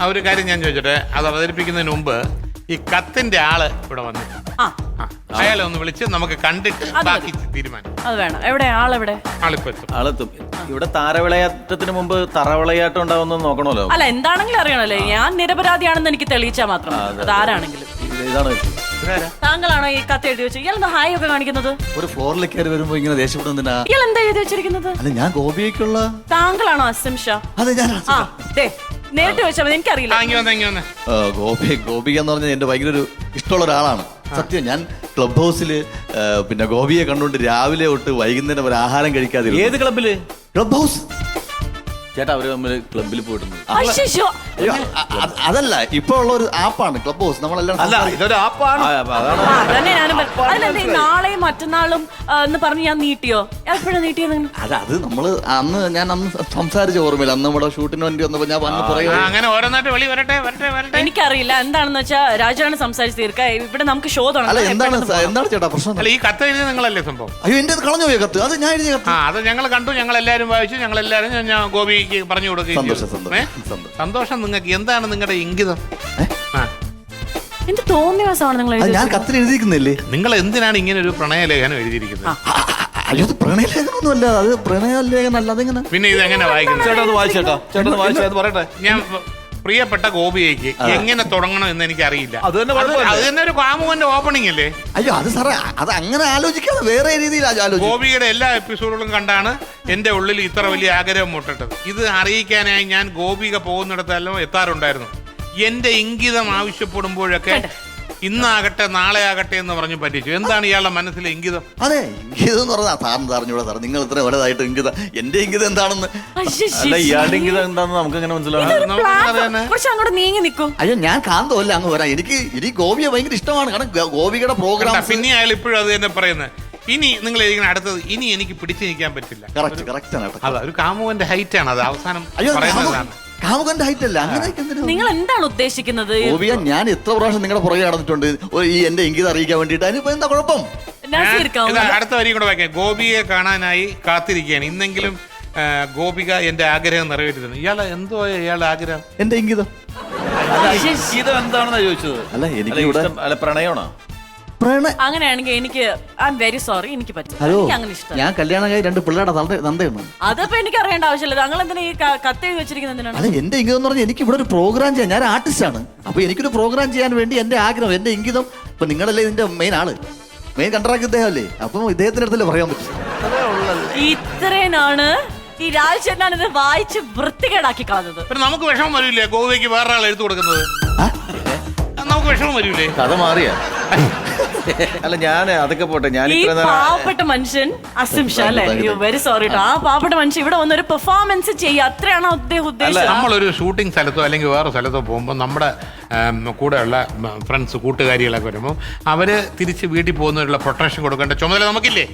ആ ഒരു കാര്യം ഞാൻ ചോദിച്ചോട്ടെ? അത് അവതരിപ്പിക്കുന്നതിന് മുമ്പ് ഈ കത്തിന്റെ ആൾ ഇവിടെ വന്നു. ആ. അയാളെ ഒന്ന് വിളിച്ച് നമുക്ക് കണ്ടിട്ട് അത് ബാക്കി തീരുമാനം. അത് വേണം. എവിടെ? ആളെവിടെ? ആളിപ്പോ എത്തും. ആളെത്തും. ഇവിടെ താരവിളയാട്ടത്തിന് മുമ്പ് തറവിളയാട്ടം ഉണ്ടാവുന്ന നോക്കണമല്ലോ. അല്ല എന്താണെങ്കിലും അറിയണല്ലേ ഞാൻ നിരപരാധിയാണെന്ന് എനിക്ക് തെളിയിച്ചാൽ മാത്രം അത് ആരാണെങ്കിലും. ഇത് ഇതാണ് ഇതാരാ? താങ്കളാണോ ഈ കത്ത് എഴുതി വെച്ചത്? ഇയാൾ എന്താ ഹായ് ഒക്കെ കാണിക്കുന്നത്? ഒരു ഫ്ലോറിൽ കയറി വരുമ്പോ ഇങ്ങനെ ദേഷ്യപ്പെടുന്നതിനാ ഇയാൾ എന്താ എഴുതി വെച്ചിരിക്കുന്നത്? അല്ല ഞാൻ ഗോപിയേക്കുള്ള താങ്കളാണോ അസംഷ ഷാ? അതെ ഞാൻ ആ ദേ നേരിട്ട് വെച്ചാൽ മതി എനിക്കറിയില്ല. ഗോപി ഗോപിക എന്ന് പറഞ്ഞാൽ എന്റെ ഭയങ്കര ഒരു ഇഷ്ടമുള്ള ഒരാളാണ്. സത്യം ഞാൻ ക്ലബ് ഹൗസിൽ പിന്നെ ഗോപിയെ കണ്ടുകൊണ്ട് രാവിലെ തൊട്ട് വൈകുന്നേരം ഒരു ആഹാരം കഴിക്കാതെ ഏത് ക്ലബിൽ ക്ലബ് ഹൗസ്. ചേട്ടാ അവർ തമ്മിൽ ക്ലബിൽ പോയിട്ടുണ്ട്. അശ്ശോ. അയ്യോ, അ- അ- അതല്ല ഇപ്പൊ ഉള്ള ഒരു ആപ്പാണ് ക്ലബ് ഹൗസ്. നമ്മളെല്ലാം അല്ല ഇതൊരു ആപ്പാണ്. അതാണ്. ആ, അതന്നെ ഞാനും പറ- അതിലെന്താ ഈ നാളെയും മറ്റന്നാളും ആ, എന്ന് പറഞ്ഞ് ഞാൻ നീട്ടിയോ? എപ്പോഴാ നീട്ടിയത്? നിങ്ങൾ? അത് അത് നമ്മൾ അന്ന് ഞാൻ അന്ന് സംസാരിച്ച ഓർമ്മയില്ല. അന്ന് നമ്മുടെ ഷൂട്ടിന് വേണ്ടി വന്നപ്പോ ഞാൻ വന്ന് ആ, അങ്ങനെ ഓരോന്നായിട്ട് വെളി വരട്ടെ വരട്ടെ വരട്ടെ. എനിക്കറിയില്ല എന്താണെന്ന് വെച്ചാ രാജാണ് സംസാരിച്ച് തീർക്ക. ഇവിടെ നമുക്ക് ഷോ അല്ല തുടങ്ങാം എന്താണ് സ- ചേട്ടാ പ്രശ്നം? അല്ല ഈ കത്ത് എഴുതി നിങ്ങളല്ലേ സംഭവം? അയ്യോ എന്റെ കളഞ്ഞു പോയ കത്ത്. അത് ഞാൻ എഴുതിയ കത്ത്. ആ അത് ഞങ്ങൾ കണ്ടു ഞങ്ങൾ എല്ലാവരും വായിച്ചു ഞങ്ങൾ എല്ലാവരും ഞാൻ- ഞാൻ ഗോപിക്ക് പറഞ്ഞു കൊടുക്കുകയും സന്തോഷം, ചെയ്തു. സന്തോഷം, ഏ? സന്തോഷം. സന്തോഷം നിങ്ങൾക്ക്. എന്താണ് നിങ്ങളുടെ ഇംഗിതം? ആ. തോന്നിയ തോന്നിയവാസമാണ് നിങ്ങൾ അത് എഴുതി ഞാൻ കത്തിൽ എഴുതിയിരിക്കുന്നില്ലേ? നിങ്ങൾ എന്തിനാണ് ഇങ്ങനെ ഒരു പ്രണയലേഖനം എഴുതിയിരിക്കുന്നത്? അയ്യോ അത് പ്രണയലേഖനമൊന്നുമല്ല അത് പ്രണയലേഖനല്ല അതെങ്ങനെ? പിന്നെ ഇത് എങ്ങനെ വായിക്കുന്നത്? ചേട്ടാ അത് വായിച്ചേട്ടാ. ചേട്ടാ വായിച്ചേ അത് പറയട്ടെ. ഞാൻ പ്രിയപ്പെട്ട ഗോപിയേക്ക് എങ്ങനെ തുടങ്ങണം എന്ന് എനിക്ക് അറിയില്ല അത് തന്നെ കുഴപ്പമില്ല. അത് തന്നെ ഒരു കാമുകന്റെ ഓപ്പണിംഗ് അല്ലേ? അയ്യോ അത് സാറേ അത് അങ്ങനെ ആലോചിക്കാതെ വേറെ രീതിയിൽ ആലോചിക്കും. ഗോപിയുടെ എല്ലാ എപ്പിസോഡുകളും കണ്ടാണ് എന്റെ ഉള്ളിൽ ഇത്ര വലിയ ആഗ്രഹം മുട്ടിട്ടത്. ഇത് അറിയിക്കാനായി ഞാൻ ഗോപിക പോകുന്നിടത്തെല്ലാം എത്താറുണ്ടായിരുന്നു. എന്റെ ഇംഗിതം ആവശ്യപ്പെടുമ്പോഴൊക്കെ ഇന്നാകട്ടെ നാളെ ആകട്ടെ എന്ന് പറഞ്ഞു പറ്റിച്ചു. എന്താണ് ഇയാളുടെ മനസ്സിലെ ഇംഗിതം? അതെ ഇംഗിതം എന്ന് പറഞ്ഞാൽ സാറിന് അറിഞ്ഞൂടാ സാർ നിങ്ങൾ ഇത്ര വലുതായിട്ട് ഇംഗിതം. എന്റെ ഇംഗിതം എന്താണെന്ന്? അല്ല ഇയാളുടെ ഇംഗിതം എന്താണെന്ന് നമുക്ക് എങ്ങനെ മനസ്സിലാവും കുറച്ച് അങ്ങോട്ട് നീങ്ങി നിൽക്കൂ അയ്യോ ഞാൻ കാന്തമല്ല അങ്ങ് വരാം. എനിക്ക് എനിക്ക് ഗോപിയെ ഭയങ്കര ഇഷ്ടമാണ്. കാരണം ഗോപിയുടെ പ്രോഗ്രാം പിന്നെ അയാൾ ഇപ്പോഴും അത് തന്നെ പറയുന്നത്. ഇനി നിങ്ങൾ എഴുതിക്കുന്ന അടുത്തത് ഇനി എനിക്ക് പിടിച്ചു നിൽക്കാൻ പറ്റില്ല. കറക്റ്റ് കറക്റ്റ് ആണ് അതെ ഒരു കാമുവിന്റെ ഹൈറ്റ് ആണ് അത്. അവസാനം പറയുന്നതാണ് കാമുകന്റെ ഹൈറ്റ് അല്ല. അങ്ങനെ എന്തിനാ? നിങ്ങൾ എന്താണ് ഉദ്ദേശിക്കുന്നത് ഞാൻ എത്ര പ്രാവശ്യം നിങ്ങളുടെ പുറകെ നടന്നിട്ടുണ്ട്. ഒരു ഈ എന്റെ ഇംഗിതം അറിയിക്കാൻ വേണ്ടിയിട്ട്. അതിനിപ്പോ എന്താ കുഴപ്പം. ഇതാ, അടുത്ത വരി കൂടെ വായിക്കാം. ഗോപിയെ കാണാനായി കാത്തിരിക്കുകയാണ്. ഇന്നെങ്കിലും ആ, ഗോപിക എന്റെ ആഗ്രഹം നിറവേറ്റുന്നു ഇയാളെ എന്തോ ഇയാളുടെ ആഗ്രഹം? എന്റെ ഇംഗിതം. ഇത് എന്താണെന്നാ ചോദിച്ചത്? അല്ല, എനിക്ക് അല്ല, ഇവിടെ- ഇഷ്ടം- അല്ല പ്രണയമാണോ? പ്രണയ അങ്ങനെയാണെങ്കിൽ എനിക്ക് ഐ എം വെരി സോറി എനിക്ക് പറ്റും ഹലോ എനിക്ക് അങ്ങനെ ഇഷ്ടം ഞാൻ കല്യാണം രണ്ട് പിള്ളേരുടെ തന്ത തന്തയാണ് അതപ്പോ എനിക്ക് അറിയേണ്ട ആവശ്യമില്ല. താങ്കൾ എന്തിനാ ഈ ക- കത്ത് എഴുതി വെച്ചിരിക്കുന്നത് എന്തിനാണ്? അല്ല എന്റെ ഇംഗിതം എന്ന് പറഞ്ഞാൽ എനിക്ക് ഇവിടെ ഒരു പ്രോഗ്രാം ചെയ്യാൻ ഞാൻ ആർട്ടിസ്റ്റ് ആണ്. അപ്പൊ എനിക്കൊരു പ്രോഗ്രാം ചെയ്യാൻ വേണ്ടി എന്റെ ആഗ്രഹം എന്റെ ഇംഗിതം. ഇപ്പൊ നിങ്ങളല്ലേ ഇതിന്റെ മെയിൻ ആൾ. മെയിൻ കണ്ടറാക്ക് ഇദ്ദേഹമല്ലേ? അപ്പം ഇദ്ദേഹത്തിന്റെ അടുത്തല്ലേ പറയാൻ പറ്റും. ഇത്രേനാണ് ഈ രാജചേട്ടനാണ് ഇത് വായിച്ച് വൃത്തികേടാക്കി കളഞ്ഞത്. പിന്നെ നമുക്ക് വിഷമം വരില്ലേ ഗോവയ്ക്ക് വേറെ ആൾ എഴുത്തു കൊടുക്കുന്നത്? ആ? നമുക്ക് വിഷമം വരൂലേ? കഥ മാറിയ. അല്ല ഞാൻ അതൊക്കെ പോട്ടെ. ഞാൻ ഈ ഇത്ര നേരം പാവപ്പെട്ട മനുഷ്യൻ അസിം ഷാ അല്ലേ? വെരി സോറി കേട്ടോ ആ പാവപ്പെട്ട മനുഷ്യൻ ഇവിടെ വന്നൊരു പെർഫോമൻസ് ചെയ്യുക. അത്രയാണോ അദ്ദേഹം ഉദ്ദേശിച്ചത്. നമ്മളൊരു ഷൂട്ടിംഗ് സ്ഥലത്തോ അല്ലെങ്കിൽ വേറെ സ്ഥലത്തോ പോകുമ്പോൾ നമ്മുടെ ഉം, കൂടെയുള്ള ഫ്രണ്ട്സ് കൂട്ടുകാരികളൊക്കെ വരുമ്പോൾ അവർ തിരിച്ച് വീട്ടിൽ പോകുന്നവരുള്ള പ്രൊട്ടക്ഷൻ കൊടുക്കേണ്ട ചുമതല നമുക്കില്ലേ?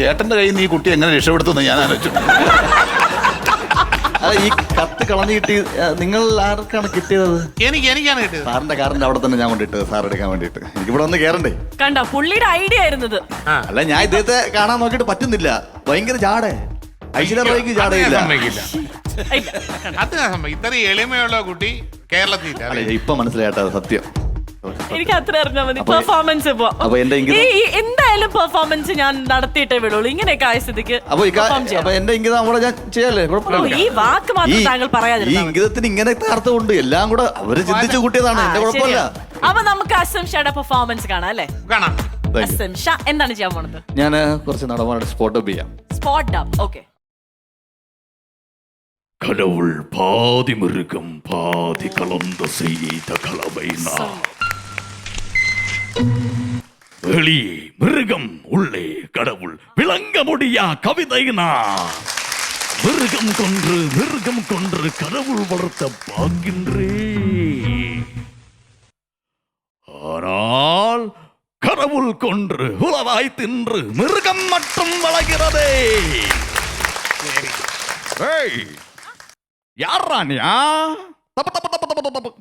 ചേട്ടന്റെ കയ്യിൽ നിന്ന് ഈ കുട്ടി എങ്ങനെ രക്ഷപ്പെടുത്തുന്നു ഞാൻ ആലോചിച്ചു. ഈ കത്ത് കളഞ്ഞു കിട്ടി നിങ്ങൾ ആർക്കാണ് കിട്ടിയത്? എനിക്ക് എനിക്കാണ് കിട്ടിയത്. സാറിന്റെ കാറിന്റെ അവിടെ തന്നെ ഞാൻ കൊണ്ടിട്ട് സാർ എടുക്കാൻ വേണ്ടിട്ട് എനിക്ക് ഇവിടെ ഒന്ന് കേറണ്ടേ? കണ്ട പുള്ളിയുടെ ഐഡിയ ആയിരുന്നത്. അല്ല ഞാൻ ഇദ്ദേഹത്തെ കാണാൻ നോക്കിട്ട് പറ്റുന്നില്ല. ഭയങ്കര ജാടേ. ഐശ്വര്യക്ക് ജാടയില്ല? അത് എളിമയുള്ള കുട്ടി കേരളത്തിൽ അല്ല ഇപ്പൊ മനസ്സിലായിട്ടാ സത്യം. എനിക്ക് അത്ര അറിഞ്ഞാൽ മതി അപ്പൊ- പെർഫോമൻസ് അപ്പൊ എന്റെ ഇംഗിതം- ഈ ഈ എന്തായാലും പെർഫോമൻസ് ഞാൻ നടത്തിയിട്ടേ വിടുള്ളൂ ഇങ്ങനെയൊക്കെ ആയ സ്ഥിതിക്ക് അപ്പൊ ഈ കാ- perform ചെയ്യണം. അപ്പൊ എന്റെ ഇംഗിതം അവിടെ ഞാൻ ചെയ്യാല്ലേ ഓ, കുഴപ്പമില്ല ഈ വാക്ക് ഈ മാത്രം താങ്കൾ ഈ പറയാതിരുന്നാ മതി. ഇംഗിതത്തിന് ഇങ്ങനത്തെ അർത്ഥമുണ്ട് എല്ലാം കൂടെ അവര് ചിന്തിച്ചു കൂട്ടിയതാണ് ആ, എന്റെ കുഴപ്പമില്ല ശരിയാ. അപ്പൊ നമുക്ക് അസം ഷായുടെ പെർഫോമൻസ് കാണാം അല്ലേ കാണാം Thank you. അസം ഷാ എന്താണ് ചെയ്യാൻ പോണത് ഞാൻ കുറച്ച് നടന്മാരുടെ സ്പോട്ട് അപ്പ് ചെയ്യാം സ്പോട്ട് ഡബ് ഓക്കെ கடவுள் பாதி மிருகம் பாதி கலந்த செய்த கலவைனா வெளியே மிருகம் உள்ளே கடவுள் விளங்க முடியா கவிதைனா? மிருகம் கொன்று மிருகம் கொன்று கடவுள் வளர்த்த பார்க்கின்றே ஆனால் கடவுள் கொன்று உலவாய் தின்று மிருகம் மட்டும் வளர்கிறதே. ஏய் யாரா நீயா தப்பு தப்பு தப்பு தப்பு தப்பு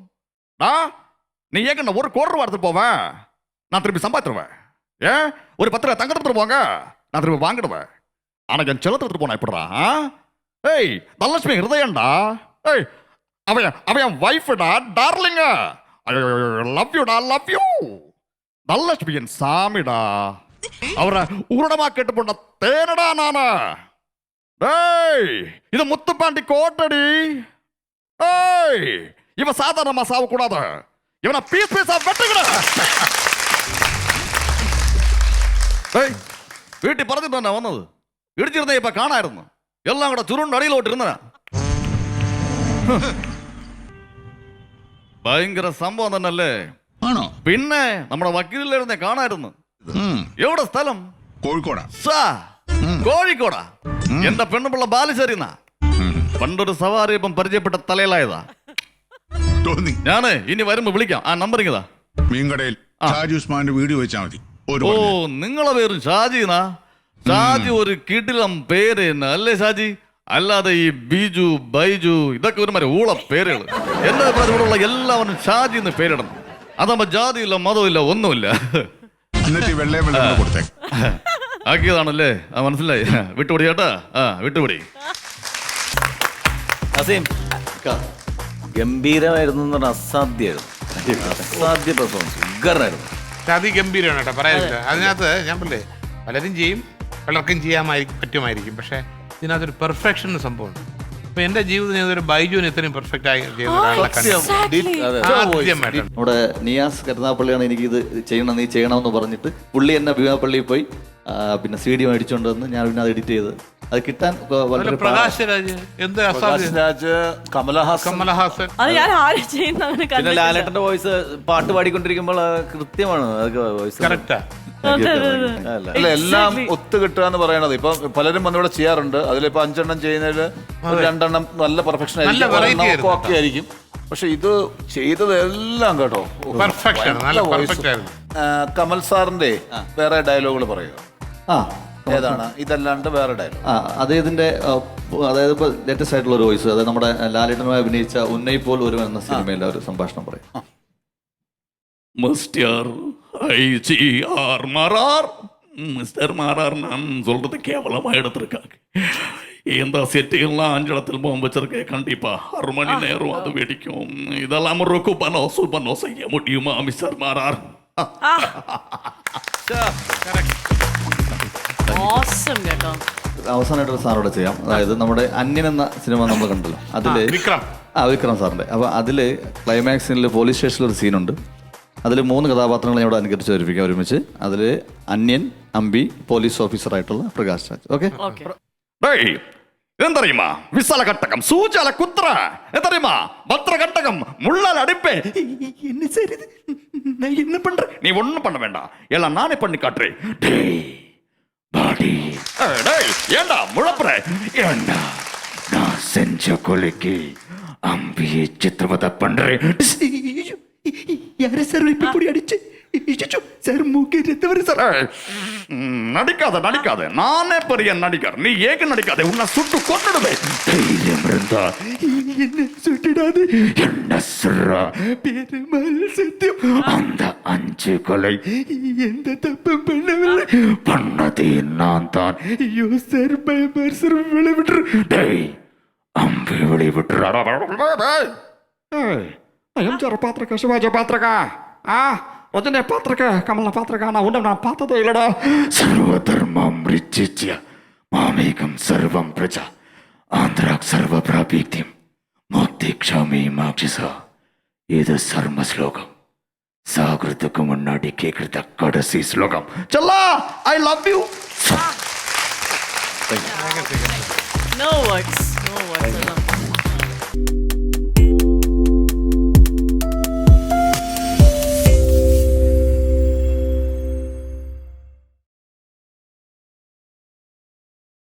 நீ ஏங்க ஒரு கோடி ரூபா போவேன். நான் திரும்பி சம்பாதிச்சிருவேன் ஏன்? ஒரு பத்து ரூபா தங்கத்தை எடுத்துட்டு போங்க. நான் திரும்பி வாங்கிடுவேன். ஆனால் என் செலத்தை எடுத்துட்டு போனா எப்படா ஏய் தனலட்சுமி ஹிருதயண்டா ஏய் அவன் அவன் வைஃபுடா டார்லிங்க லவ் யூடா லவ் யூ தனலட்சுமி சாமிடா. அவரை உருடமா கேட்டு போன தேனடா நானா. ஏய் இது முத்துப்பாண்டி கோட்டடி. ஏய் இவன் சாதாரணமா சாவக்கூடாது. இவனை பீஸ் பீஸா வெட்டுகிறேன் വീട്ടിൽ പറഞ്ഞിട്ട് തന്നെ വന്നത്. ഇടിച്ചിരുന്ന ഇപ്പൊ കാണായിരുന്നു. എല്ലാം കൂടെ ചുരുണ്ട് ഇരുന്നതാ. ഭയങ്കര സംഭവം തന്നല്ലേ ആണോ? പിന്നെ നമ്മുടെ വക്കീലിലിരുന്നേ കാണായിരുന്നു. എവിടെ സ്ഥലം? കോഴിക്കോടാ. സാ കോഴിക്കോടാ. എന്റെ പെണ്ണുപിള്ള ബാലുശ്ശേരിന്നാ. പണ്ടൊരു സവാരി ഇപ്പം പരിചയപ്പെട്ട തലയിലായതാ. തോന്നി. ഞാൻ ഇനി വരുമ്പോ വിളിക്കാം. ആ നമ്പർ ഇങ്ങതാ മീൻകടയിൽ ഷാജി ഉസ്മാന്റെ വീഡിയോ വെച്ചാൽ മതി. ഓ. നിങ്ങളെ പേര് ഷാജിന്നാ ഷാജി ഒരു കിടിലം പേര് തന്നെ അല്ലേ ഷാജി? അല്ലാതെ ഈ ബിജു ബൈജു ഇതൊക്കെ ഒരു മാതിരി ഊള പേരുകൾ. എന്റെ അഭിപ്രായത്തിലുള്ള എല്ലാവരും ഷാജി എന്ന് പേരിടണം. അതാകുമ്പോ ജാതിയില്ല മതമില്ല ഒന്നുമില്ല. ആക്കിയതാണല്ലേ? ആ മനസ്സിലായി. വിട്ടുപിടി ചേട്ടാ. ആ വിട്ടുപിടി. അസീം ഗംഭീരമായിരുന്നു അസാധ്യമായിരുന്നു അസാധ്യ പെർഫോമൻസ് ഉഗ്രനായിരുന്നു. അതിഗംഭീരമാണ് കേട്ടോ പറയാനില്ല അതിനകത്ത് ഞാൻ പറയേ പലരും ചെയ്യും പലർക്കും ചെയ്യാമായിരിക്കും പറ്റുമായിരിക്കും. പക്ഷേ ഇതിനകത്തൊരു പെർഫെക്ഷൻ സംഭവമുണ്ട്. അപ്പൊ എന്റെ ജീവിതം ഒരു ബൈജുവിന് ഇത്രയും പെർഫെക്റ്റ് ആയി ചെയ്യുന്ന ഒരാളെ കണ്ടു. നമ്മുടെ നിയാസ് കരുനാപ്പള്ളിയാണ് എനിക്ക് ഇത് ചെയ്യണം നീ ചെയ്യണം എന്ന് പറഞ്ഞിട്ട് പുള്ളി എന്നെ ഭീമാപ്പള്ളിയിൽ പോയി. പിന്നെ സി ഡി മേടിച്ചുകൊണ്ട് വന്ന് ഞാൻ പിന്നെ അത് എഡിറ്റ് ചെയ്ത്. അത് കിട്ടാൻ വളരെ പ്രകാശ് രാജ് എന്ത് അസാധ്യം രാജ് കമലഹാസൻ. കമലഹാസൻ. അത് ഞാൻ ആരും ചെയ്യുന്ന? അങ്ങനെ പിന്നെ കണ്ടിട്ടില്ല. ലാലേട്ടന്റെ വോയിസ് പാട്ട് പാടിക്കൊണ്ടിരിക്കുമ്പോൾ ആ കൃത്യമാണ് അതൊക്കെ വോയിസ്. കറക്റ്റാ. അതെ, അതെ, അതെ. അല്ല. അല്ല എല്ലാം Exactly. ഒത്തു കിട്ടുക എന്ന് പറയണത്. ഇപ്പൊ പലരും വന്നിവിടെ ചെയ്യാറുണ്ട്. അതിലിപ്പോ അഞ്ചെണ്ണം ചെയ്യുന്നതിൽ ഒരു രണ്ടെണ്ണം നല്ല പെർഫെക്ഷൻ നല്ല variety ആയിരുന്നു ഒക്കെ ആയിരിക്കും. പക്ഷെ ഇത് ചെയ്തത് എല്ലാം കേട്ടോ. Perfect ആണ്, നല്ല perfect ആയിരുന്നു. ആ, കമൽ സാറിന്റെ വേറെ ഡയലോഗുകൾ പറയുക. ആ ഏതാണ് ഇതല്ലാണ്ട് വേറെ ഡയലോഗ് ആ അദ്ദേഹത്തിന്റെ ആ, അതായത് ഇപ്പൊ ലേറ്റസ്റ്റ് ആയിട്ടുള്ള ഒരു വോയിസ് അതായത് നമ്മുടെ ലാലേട്ടനുമായി അഭിനയിച്ച ഉന്നയി പോൽ ഒരു എന്ന സിനിമയിലെ ഒരു സംഭാഷണം പറയും மிஸ்டர் ஐஜிஆர் மரார் மிஸ்டர் மரார் நான் சொல்றது கேவலமா எடுத்திருக்காங்க இந்த செட்டிகள்லாம் அஞ்சலத்தில் போகும் வச்சிருக்கேன் கண்டிப்பா அரை மணி நேரம் அது வெடிக்கும் இதெல்லாம் ஒரு குப்பனோ சுப்பனோ செய்ய முடியுமா மிஸ்டர் மாறார் Awesome കേട്ടോ. അവസാനമായിട്ട് ഒരു സാറോടെ ചെയ്യാം. അതായത് നമ്മുടെ അന്യൻ എന്ന സിനിമ നമ്മൾ കണ്ടല്ലോ. അതിൽ വിക്രം. ആ വിക്രം സാറിന്റെ. അപ്പൊ അതിൽ ക്ലൈമാക്സ് സീനിൽ പോലീസ് സ്റ്റേഷനിൽ ഒരു സീനുണ്ട്. അതിൽ മൂന്ന് കഥാപാത്രങ്ങളെ ഇവിടെ അനുകരിച്ച് വരിപ്പിക്കാം ഒരുമിച്ച്. അതിൽ അന്യൻ അമ്പി പോലീസ് ഓഫീസറായിട്ടുള്ള പ്രകാശ് രാജ്. ഓക്കെ? ഓക്കെ டேய் என்ன தெரியுமா விசல கட்டகம் சூஜால குத்துற என்ன தெரியுமா பத்திர கட்டகம் முள்ளால் அடிப்பேன் என்ன செய்யுது நான் என்ன பண்றேன் நீ ஒண்ணும் பண்ண வேண்டாம் எல்லாம் நானே பண்ணி காட்டுறேன் டேய் பாடி ஏய், டேய் ஏண்டா முழப்புற ஏண்டா நான் செஞ்ச கொலைக்கு அம்பியை சித்திரவதை பண்றேன் யார சார் இப்ப இப்படி அடிச்சு சார் மூக்கே ரத்த வருது சார் நடிக்காத நடிக்காத. நானே பெரிய நடிகர். நீ ஏக நடிக்காத. உன்னை சுட்டு கொண்டுடுவேன் தைரியம் இருந்தா என்ன சுட்டிடாது. என்ன சொல்றா? பெருமாள் சத்தியம். அந்த அஞ்சு கொலை எந்த தப்பு பண்ணவில்லை. பண்ணதே நான் தான். ஐயோ சார் பயமார் சார் விளைவிட்டு டேய் அம்பி விளைவிட்டுறாடா எம்ஜிஆர் பாத்திரக்கா சிவாஜி பாத்திரக்கா? ஆ? ಮೊದಲನೇ ಪಾತ್ರಕ್ಕೆ ಕಮಲ ಪಾತ್ರಕ ನಾವು ಉಂಡ ನಾ ಪಾತ್ರದ ಇಲ್ಲಡ ಸರ್ವಧರ್ಮಂ ರಿಚ್ಚಿಚ್ಯ ಮಾಮೇಕಂ ಸರ್ವಂ ಪ್ರಜಾ ಆಂಧ್ರಾಕ್ ಸರ್ವ ಪ್ರಾಪೀಕ್ತಿಂ మోక్తి క్షామి మాక్షిస ఇది సర్మ శ్లోకం సాకృతకు మున్నాడి కేకృత కడసి శ్లోకం చల్లా I love you no words no words